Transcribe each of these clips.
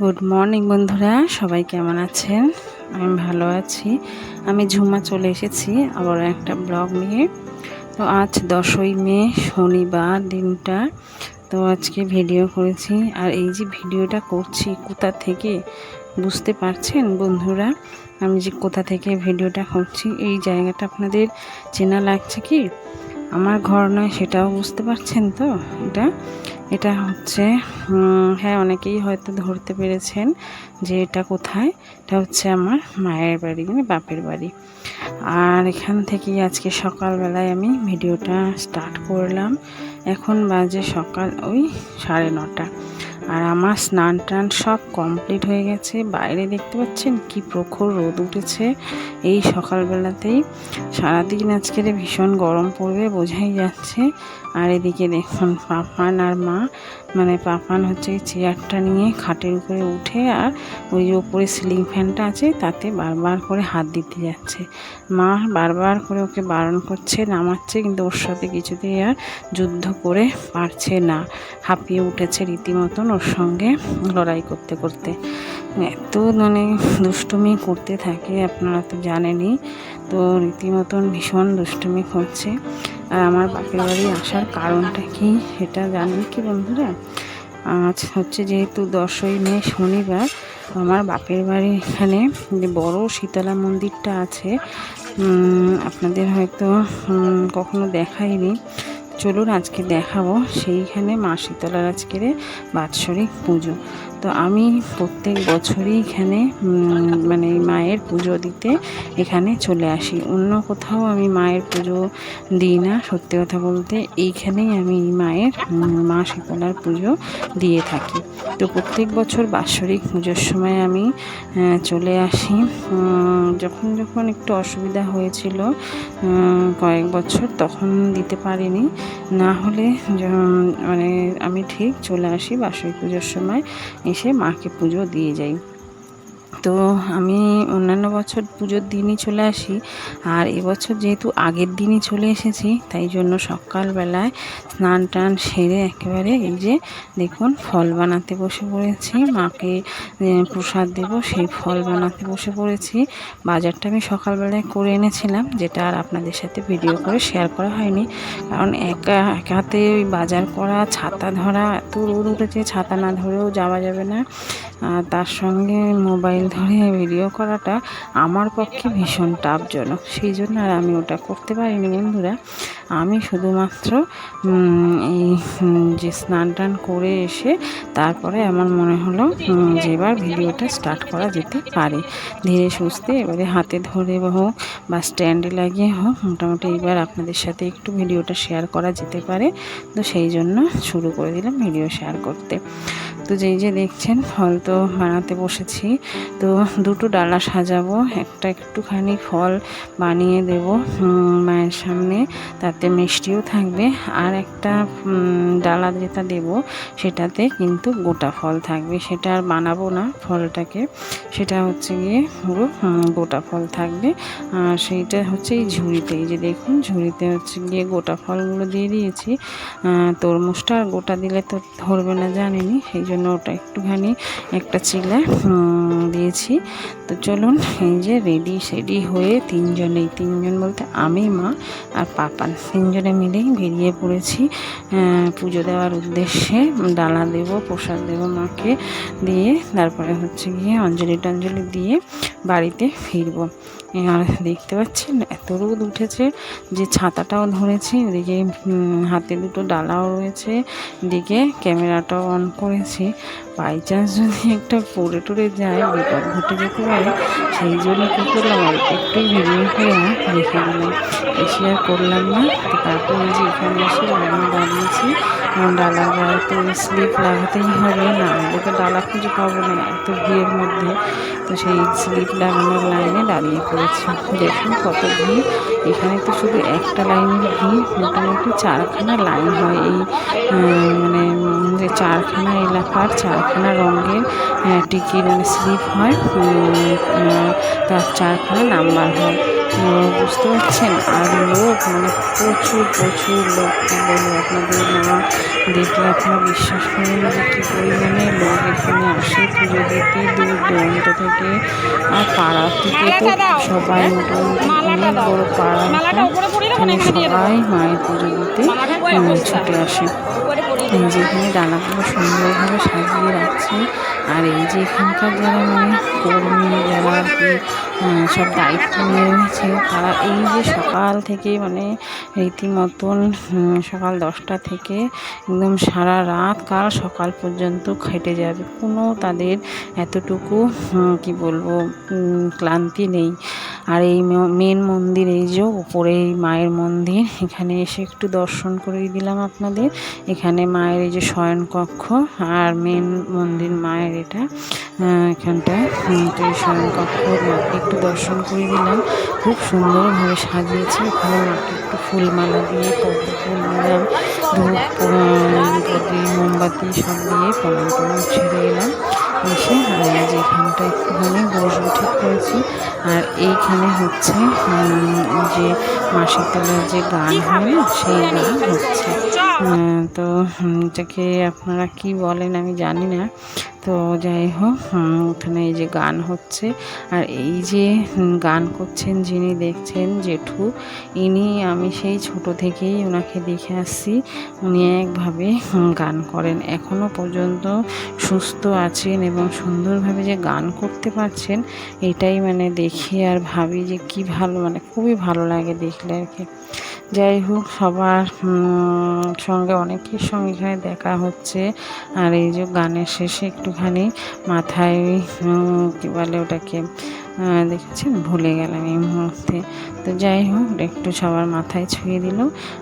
Good morning বন্ধুরা। সবাই কেমন আছেন? আমি ভালো আছি। আমি ঝুমা চলে এসেছি আবার একটা ব্লগ নিয়ে। তো আজ দশই মে, শনিবার দিনটা। তো আজকে ভিডিও করেছি। আর এই যে ভিডিওটা করছি, কোথা থেকে? বুঝতে পারছেন বন্ধুরা? আমি যে কোথা থেকে ভিডিওটা করছি, এই জায়গাটা আপনাদের চেনা লাগছে কি? আমার ঘর নয়, সেটাও বুঝতে পারছেন তো এটা? এটা হচ্ছে হ্যাঁ অনেকেই হয়তো ধরতে পেরেছেন যে এটা কোথায়। এটা হচ্ছে আমার মায়ের বাড়ি মানে বাপের বাড়ি। আর এখান থেকেই আজকে সকালবেলায় আমি ভিডিওটা স্টার্ট করলাম। এখন বাজে সকাল ওই সাড়ে নটা। আর আমার স্নান টান সব কমপ্লিট হয়ে গেছে। বাইরে দেখতে পাচ্ছেন কি প্রখর রোদ উঠেছে এই সকালবেলাতেই। সারাদিন আজকের ভীষণ গরম পড়বে, বোঝাই যাচ্ছে। আর এদিকে দেখুন পাপান আর মা মানে পাপান হচ্ছে চেয়ারটা নিয়ে খাটের উপরে উঠে আর ওই যে উপরে সিলিং ফ্যানটা আছে, তাতে বারবার করে হাত দিতে যাচ্ছে। মা বারবার করে ওকে বারণ করছে, নামাচ্ছে, কিন্তু ওর সাথে কিছুতেই আর যুদ্ধ করে পারছে না। হাঁপিয়ে উঠেছে রীতিমতন ওর সঙ্গে লড়াই করতে করতে। এত মানে দুষ্টুমি করতে থাকে, আপনারা তো জানেনই। তো রীতিমতন ভীষণ দুষ্টুমি করছে। আর আমার বাপের বাড়ি আসার কারণটা কি সেটা জানেন কি বন্ধুরা? আজ হচ্ছে যেহেতু দশই মে শনিবার আমার বাপের বাড়ির এখানে যে বড় শীতলা মন্দিরটা আছে আপনাদের হয়তো কখনো দেখাইনি। চলুন আজকে দেখাবো। সেইখানে মা শীতলার আজকের বাৎসরিক পুজো। তো আমি প্রত্যেক বছরই এখানে মানে মায়ের পুজো দিতে এখানে চলে আসি। অন্য কোথাও আমি মায়ের পুজো দিই না, সত্যি কথা বলতে এইখানেই আমি মায়ের মা শীতলার পুজো দিয়ে থাকি। তো প্রত্যেক বছর বাৎসরিক পুজোর সময় আমি চলে আসি। যখন যখন একটু অসুবিধা হয়েছিল কয়েক বছর তখন দিতে পারিনি। না হলে মানে আমি ঠিক চলে আসি বাৎসরিক পুজোর সময়। এসে মাকে পুজো দিয়ে যাই। তো আমি অন্যান্য বছর পুজোর দিনই চলে আসি। আর এবছর যেহেতু আগের দিনই চলে এসেছি, তাই জন্য সকালবেলায় স্নান টান সেরে একেবারে এই যে দেখুন ফল বানাতে বসে পড়েছি, মাকে প্রসাদ দেব, সেই ফল বানাতে বসে পড়েছি। বাজারটা আমি সকালবেলায় করে এনেছিলাম, যেটা আর আপনাদের সাথে ভিডিও করে শেয়ার করা হয়নি। কারণ একা একা হাতে ওই বাজার করা, ছাতা ধরা, এত রোদ উঠেছে, ছাতা না ধরেও যাওয়া যাবে না। আর তার সঙ্গে মোবাইল ধরে ভিডিও করাটা আমার পক্ষে ভীষণ টাফজনক। সেই জন্য আর আমি ওটা করতে পারিনি বন্ধুরা। আমি শুধুমাত্র এই যে স্নান টান করে এসে তারপরে আমার মনে হলো যে এবার ভিডিওটা স্টার্ট করা যেতে পারে। ধীরে সুস্থে এবারে হাতে ধরে হোক বা স্ট্যান্ডে লাগিয়ে হোক, মোটামুটি এবার আপনাদের সাথে একটু ভিডিওটা শেয়ার করা যেতে পারে। তো সেই জন্য শুরু করে দিলাম ভিডিও শেয়ার করতে। তো যেই যে দেখছেন, ফল তো বানাতে বসেছি। তো দুটো ডালা সাজাবো, একটা একটুখানি ফল বানিয়ে দেব মায়ের সামনে। তাতে মিষ্টিও থাকবে। আর একটা ডালা যেটা দেব, সেটাতে কিন্তু গোটা ফল থাকবে। সেটা আর বানাবো না ফলটাকে। সেটা হচ্ছে গিয়ে পুরো গোটা ফল থাকবে। আর সেইটা হচ্ছে এই ঝুড়িতে। এই যে দেখুন, ঝুড়িতে হচ্ছে গিয়ে গোটা ফলগুলো দিয়ে দিয়েছি। তরমুজটা আর গোটা দিলে তো ধরবে না জানেনি সেই জন্য ওটা একটুখানি একটা চিলা দিয়েছি। তো চলুন, এই যে রেডি সেডি হয়ে তিনজনেই, তিনজন বলতে আমি, মা আর পাপান। তিনজনে মিলেই বেরিয়ে পড়েছি। পুজো দেওয়ার উদ্দেশ্যে ডালা দেব, প্রসাদ দেব মাকে দিয়ে, তারপরে হচ্ছে গিয়ে অঞ্জলি টঞ্জলি দিয়ে বাড়িতে ফিরবো। আর দেখতে পাচ্ছেন? এত রোদ উঠেছে যে ছাতাটাও ধরেছি, এদিকে হাতে দুটো ডালাও রয়েছে, এদিকে ক্যামেরাটাও অন করেছি। বাই চান্স যদি একটা পড়ে টরে যায়, বিপদ ঘটে যেতে পারে সেই জন্য কী করলাম একটু ভিডিও করে রেখে দিলাম এসে আর করলাম না। তো তারপরে যে এখানে এসে লাগানো দাঁড়িয়েছি ডালা গায়ে তো স্লিপ লাগাতেই হবে না। হলে তো ডালা খুঁজে পাবো না এত ভিড়ের মধ্যে। তো সেই স্লিপ লাগানোর লাইনে দাঁড়িয়ে পড়েছি। দেখুন কত ভিড়। এখানে তো শুধু একটা লাইনের ভিড়, মোটামুটি চারখানা লাইন হয় এই মানে চারখানা এলাকার চারখানা রঙের টিকিট মানে স্লিপ হয় তার চারখানা নাম্বার হয়। বুঝতে পারছেন? আর লোক মানে প্রচুর প্রচুর লোক কী বলব আপনাদের না দেখলে আপনারা বিশ্বাস করেন যে কী পরিমাণে লোক এখানে আসে পুজো দিতে দূর দূরান্ত থেকে। আর পাড়া থেকে তো সবাই মোটামুটি অনেক বড় পাড়া এখানে সবাই মায়ের পুজো দিতে ছুটে আসে। এই যে এখানে ডালাগুলো সুন্দরভাবে সাজিয়ে রাখছে। আর এই যে এখানকার যারা মানে কর্মী, যারা সব দায়িত্ব নিয়ে রয়েছে, তারা এই যে সকাল থেকে মানে রীতিমতন সকাল দশটা থেকে একদম সারা রাত কাল সকাল পর্যন্ত খেটে যাবে। কোনো তাদের এতটুকু কি বলব ক্লান্তি নেই। আর এই মেন মন্দির, এই যে উপরে এই মায়ের মন্দির, এখানে এসে একটু দর্শন করে দিলাম আপনাদের। এখানে মায়ের এই যে শয়ন কক্ষ আর মেন মন্দির মায়ের এটা। এখানটায় তো এই শয়ন কক্ষ মাকে একটু দর্শন করে দিলাম খুব সুন্দরভাবে সাজিয়েছে এখানে মাকে একটু ফুলমালা দিয়ে, পদ্ম ফুল দিলাম ধূপ মোমবাতি সব দিয়ে প্রণাম টনাম ছেড়ে এলাম। এসে আর এখানটা একটুখানি বসবো, ঠিক করেছি। আর এইখানে হচ্ছে যে মাসির তলার যে গান হয় না, সেই গান হচ্ছে। তো এটাকে আপনারা কি বলেন আমি জানি না। তো যাই হোক ওখানে এই যে গান হচ্ছে, আর এই যে গান করছেন যিনি দেখছেন জেঠু, ইনি আমি সেই ছোট থেকেই ওনাকে দেখে আসছি। উনি একভাবে গান করেন। এখনও পর্যন্ত সুস্থ আছেন এবং সুন্দরভাবে যে গান করতে পারছেন, এটাই মানে দেখি আর ভাবি যে কি ভালো মানে খুবই ভালো লাগে দেখলে আর কি। যাই হোক, সবার সঙ্গে অনেকের সঙ্গে এখানে দেখা হচ্ছে। আর এই যে গানের শেষে একটুখানি মাথায় কী বলে ওটাকে দেখেছেন? ভুলে গেলাম এই মুহূর্তে। তো যাই হোক, একটু সবার মাথায় ছুঁয়ে দিল।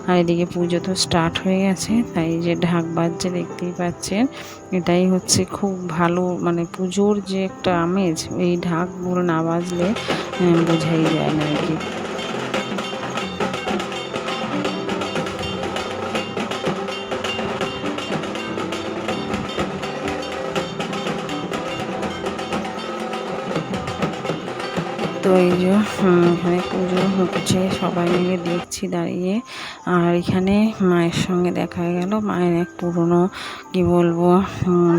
আর এদিকে পুজো তো স্টার্ট হয়ে গেছে, তাই যে ঢাক বাজছে দেখতেই পাচ্ছেন। এটাই হচ্ছে খুব ভালো মানে পুজোর যে একটা আমেজ, এই ঢাকগুলো না বাজলে বোঝাই যায় না আর কি। এই যে এখানে পুজো হচ্ছে, সবাই মিলে দেখছি দাঁড়িয়ে। আর এখানে মায়ের সঙ্গে দেখা গেল, মায়ের এক পুরনো, কি বলব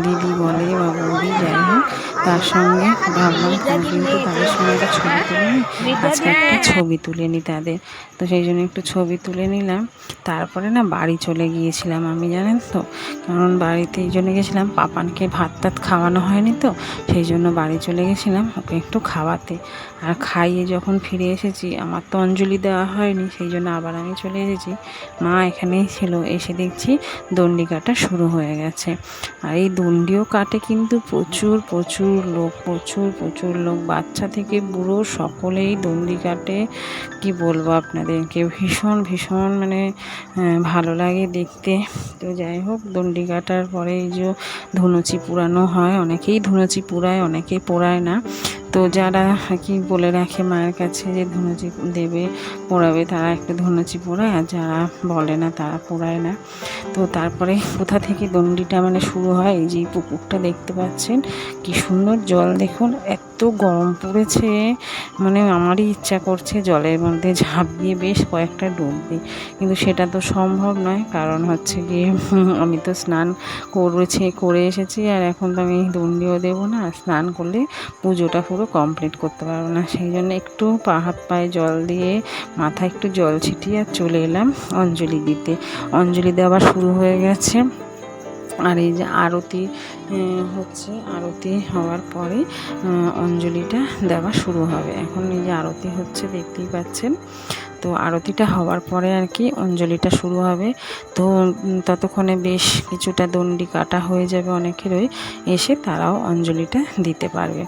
দিদি বলে বা বৌদি যাই হোক। তার সঙ্গে ভাবলাম কিন্তু তাদের সঙ্গে একটা ছবি তুলে নিই আজকে একটা ছবি তুলে নিই তাদের। তো সেই জন্য একটু ছবি তুলে নিলাম। তারপরে না বাড়ি চলে গিয়েছিলাম আমি জানেন তো? কারণ বাড়িতে এই জন্য গেছিলাম পাপানকে ভাত টাত খাওয়ানো হয়নি তো সেই জন্য বাড়ি চলে গেছিলাম ওকে একটু খাওয়াতে। আর খাইয়ে যখন ফিরে এসেছি আমার তো অঞ্জলি দেওয়া হয়নি সেই জন্য আবার আমি চলে এসেছি। মা এখানেই ছিল এসে দেখছি দণ্ডি কাটা শুরু হয়ে গেছে। আর এই দণ্ডিও কাটে কিন্তু প্রচুর প্রচুর লোক, প্রচুর প্রচুর লোক। বাচ্চা থেকে বুড়ো সকলেই দন্ডি কাটে। কি বলব আপনাদেরকে? ভীষণ ভীষণ মানে ভালো লাগে দেখতে। তো যাই হোক দন্ডি কাটার পরে এই যে ধুনুচি পুরানো হয়, অনেকেই ধুনুচি পুরায় অনেকেই পোড়ায় না। তো যারা কি বলে রাখে মায়ের কাছে যে ধনুচি দেবে, পোড়াবে, তারা একটা ধনুচি পোড়ায় আর যারা বলে না তারা পোড়ায় না। তো তারপরে কোথা থেকে দণ্ডিটা মানে শুরু হয়, এই যে পুকুরটা দেখতে পাচ্ছেন, কি সুন্দর জল দেখুন, এত গরম পড়েছে। মানে আমারই ইচ্ছা করছে জলের মধ্যে ঝাঁপ দিয়ে বেশ কয়েকটা ডুব দিই। কিন্তু সেটা তো সম্ভব নয়, কারণ হচ্ছে গিয়ে আমি তো স্নান করেছি, করে এসেছি, আর এখন তো আমি দণ্ডিও দেবো না। স্নান করলে পুজোটা পুরো কমপ্লিট করতে পারব না। সেই জন্য একটু পা হাত পায়ে জল দিয়ে মাথায় একটু জল ছিটিয়ে আর চলে এলাম অঞ্জলি দিতে। অঞ্জলি দেওয়া শুরু হয়ে গেছে। আর এই যে আরতি হচ্ছে আরতি হওয়ার পরে অঞ্জলিটা দেওয়া শুরু হবে। এখন এই যে আরতি হচ্ছে দেখতেই পাচ্ছেন। তো আরতিটা হওয়ার পরে আর কি অঞ্জলিটা শুরু হবে। তো ততক্ষণে বেশ কিছুটা দণ্ডি কাটা হয়ে যাবে অনেকেরই। এসে তারাও অঞ্জলিটা দিতে পারবে।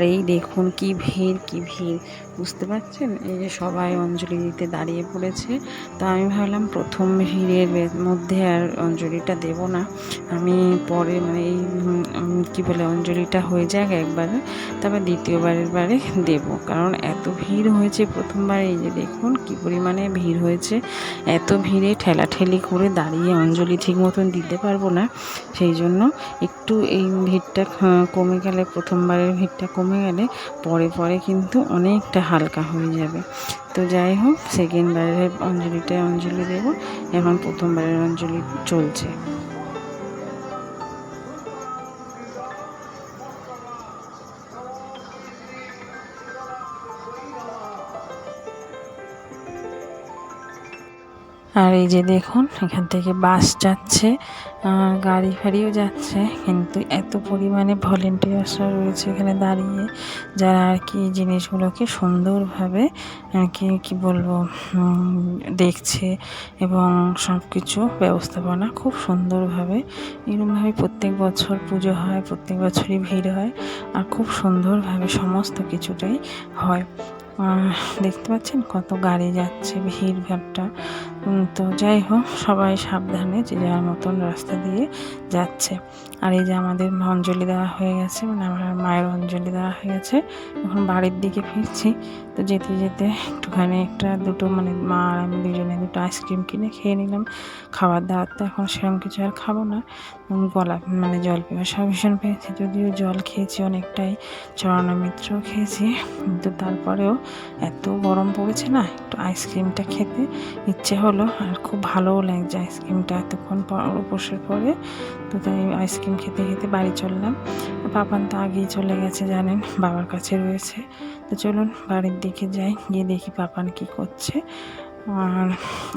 আর এই দেখুন কি ভিড় কি ভিড়। বুঝতে পারছেন? এই যে সবাই অঞ্জলি দিতে দাঁড়িয়ে পড়েছে। তো আমি ভাবলাম প্রথম ভিড়ের মধ্যে আর অঞ্জলিটা দেব না। আমি পরে মানে এই কী বলে, অঞ্জলিটা হয়ে যাক একবারে। তারপর দ্বিতীয়বারের বারে দেব। কারণ এত ভিড় হয়েছে প্রথমবার। এই যে দেখুন কি পরিমাণে ভিড় হয়েছে। এত ভিড়ে ঠেলাঠেলি করে দাঁড়িয়ে অঞ্জলি ঠিক মতন দিতে পারব না। সেই জন্য একটু এই ভিড়টা কমে গেলে প্রথমবারের ভিড়টা কমে গেলে পরে পরে কিন্তু অনেকটা হালকা হয়ে যাবে। তো যাই হোক সেকেন্ডবারের অঞ্জলিটায় অঞ্জলি দেব। এখন প্রথমবারের অঞ্জলি চলছে। আর এই যে দেখুন, এখান থেকে বাস যাচ্ছে, আর গাড়ি ফাড়িও যাচ্ছে, কিন্তু এত পরিমাণে ভলেন্টিয়ার্সরা রয়েছে এখানে দাঁড়িয়ে, যারা আর কি জিনিসগুলোকে সুন্দরভাবে আর কি, কী বলব দেখছে এবং সব কিছু ব্যবস্থাপনা খুব সুন্দরভাবে, এরকমভাবে প্রত্যেক বছর পুজো হয়, প্রত্যেক বছরই ভিড় হয়, আর খুব সুন্দরভাবে সমস্ত কিছুটাই হয়। দেখতে পাচ্ছেন কত গাড়ি যাচ্ছে, ভিড় ভাড়টা তো যাই হোক, সবাই সাবধানে যে যার মতন রাস্তা দিয়ে যাচ্ছে। আর এই যে আমাদের অঞ্জলি দেওয়া হয়ে গেছে মানে আমার মায়ের অঞ্জলি দেওয়া হয়ে গেছে, এখন বাড়ির দিকে ফিরছি। তো যেতে যেতে একটুখানি একটা দুটো মানে মা আর আমি দুজনে দুটো আইসক্রিম কিনে খেয়ে নিলাম। খাবার দাবার তো এখন সেরকম কিছু আর খাব না। গলা মানে জল পিপাসা ভীষণ পেয়েছি, যদিও জল খেয়েছি অনেকটাই চরণামিত্রও খেয়েছি। কিন্তু তারপরেও এত গরম পড়েছে না, একটু আইসক্রিমটা খেতে ইচ্ছে হলো। আর খুব ভালোও লাগছে আইসক্রিমটা এতক্ষণ উপসের পরে। তো তাই আইসক্রিম খেতে খেতে বাড়ি চললাম। পাপান তো আগেই চলে গেছে জানেন, বাবার কাছে রয়েছে। তো চলুন বাড়ির দিকে যাই, গিয়ে দেখি পাপান কি করছে। আর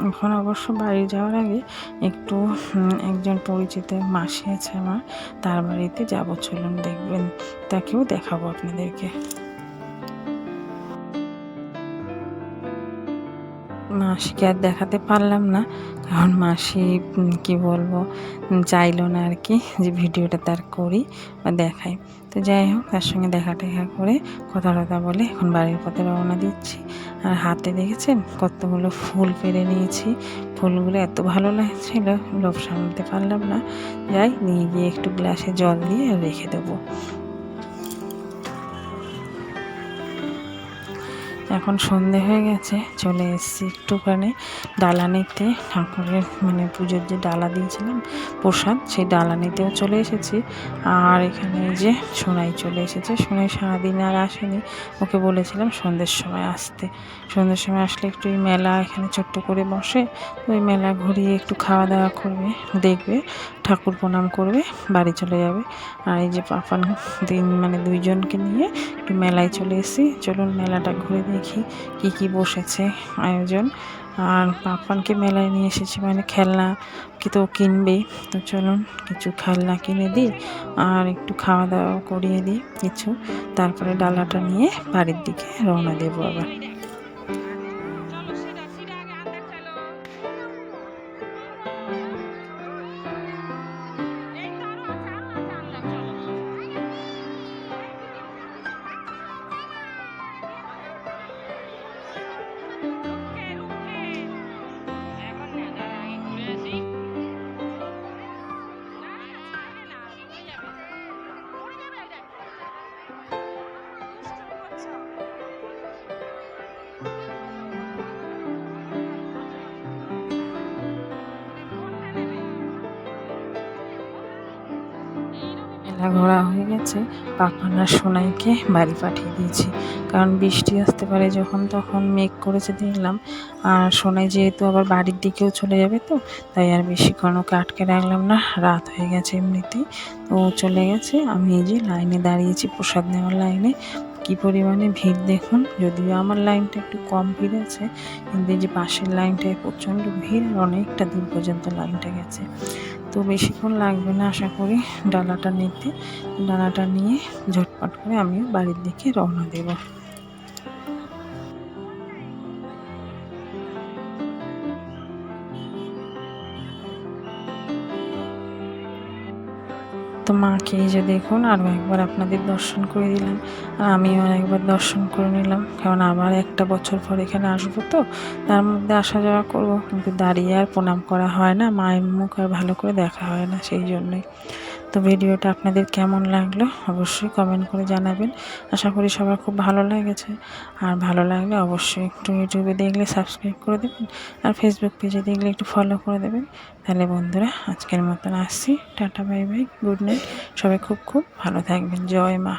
এখন অবশ্য বাড়ি যাওয়ার আগে একটু একজন পরিচিত মাসি আছে আমার, তার বাড়িতে যাব। চলুন দেখবেন, তাকেও দেখাবো আপনাদেরকে। মাসিকে আর দেখাতে পারলাম না। কারণ মাসি কি বলব চাইলো না আর কি যে ভিডিওটা তার করি বা দেখাই। তো যাই হোক, তার সঙ্গে দেখা টেখা করে কথা টথা বলে এখন বাড়ির পথে রওনা দিচ্ছি। আর হাতে দেখেছেন কতগুলো ফুল পেরে নিয়েছি। ফুলগুলো এত ভালো লাগছিল, লোভ সামলাতে পারলাম না। যাই, নিয়ে গিয়ে একটু গ্লাসে জল দিয়ে রেখে দেবো। এখন সন্ধে হয়ে গেছে, চলে এসেছি একটুখানি ডালা নিতে। ঠাকুরের মানে পুজোর যে ডালা দিয়েছিলাম, প্রসাদ, সেই ডালা নিতেও চলে এসেছি। আর এখানে যে সোনাই চলে এসেছে, সোনাই সারাদিন আর আসেনি। ওকে বলেছিলাম সন্ধ্যের সময় আসতে। সন্ধ্যের সময় আসলে একটু ওই মেলা এখানে ছোট্ট করে বসে, ওই মেলা ঘুরিয়ে একটু খাওয়া দাওয়া করবে, দেখবে। ঠাকুর প্রণাম করবে, বাড়ি চলে যাবে। আর এই যে পাপান দিন মানে দুইজনকে নিয়ে একটু মেলায় চলে এসেছি। চলুন মেলাটা ঘুরে দেখি কি কি বসেছে আয়োজন। আর পাপানকে মেলায় নিয়ে এসেছি মানে খেলনা কি তো কিনবেই। তো চলুন কিছু খেলনা কিনে দিই আর একটু খাওয়া দাওয়া করিয়ে দিই কিছু। তারপরে ডালাটা নিয়ে বাড়ির দিকে রওনা দেবো আবার। মেলা ঘোরা হয়ে গেছে পাপানার সোনাইকে বাড়ি পাঠিয়ে দিয়েছি। কারণ বৃষ্টি আসতে পারে যখন তখন মেঘ করেছে দেখলাম। আর সোনাই যেহেতু আবার বাড়ির দিকেও চলে যাবে তো, তাই আর বেশিক্ষণ ওকে আটকে রাখলাম না। রাত হয়ে গেছে এমনিতেই তো চলে গেছে, আমি এই যে লাইনে দাঁড়িয়েছি প্রসাদ নেওয়ার লাইনে। কি পরিমাণে ভিড় দেখুন, যদিও আমার লাইনটা একটু কম ভিড় আছে, কিন্তু এই যে পাশের লাইনটায় প্রচণ্ড ভিড়, অনেকটা দূর পর্যন্ত লাইনটা গেছে। তো বেশিক্ষণ লাগবে না আশা করি। ডালাটা নিতে। ডালাটা নিয়ে ঝটপট করে আমি বাড়ির দিকে রওনা দেবো। তো মাকে এই যে দেখুন আরও একবার আপনাদের দর্শন করে দিলাম। আর আমিও একবার দর্শন করে নিলাম। কারণ আবার একটা বছর পর এখানে আসব তো, তার মধ্যে আসা যাওয়া করব। কিন্তু দাঁড়িয়ে আর প্রণাম করা হয় না, মায়ের মুখ আর ভালো করে দেখা হয় না, সেই জন্যই। তো ভিডিওটা আপনাদের কেমন লাগল অবশ্যই কমেন্ট করে জানাবেন। আশা করি সবার খুব ভালো লেগেছে। আর ভালো লাগলে অবশ্যই একটু ইউটিউবে দেখলে সাবস্ক্রাইব করে দেবেন। আর ফেসবুক পেজে দেখলে একটু ফলো করে দেবেন। তাহলে বন্ধুরা আজকের মতন আসছি। Tata bye bye good night সবাই খুব খুব ভালো থাকবেন। জয় মা।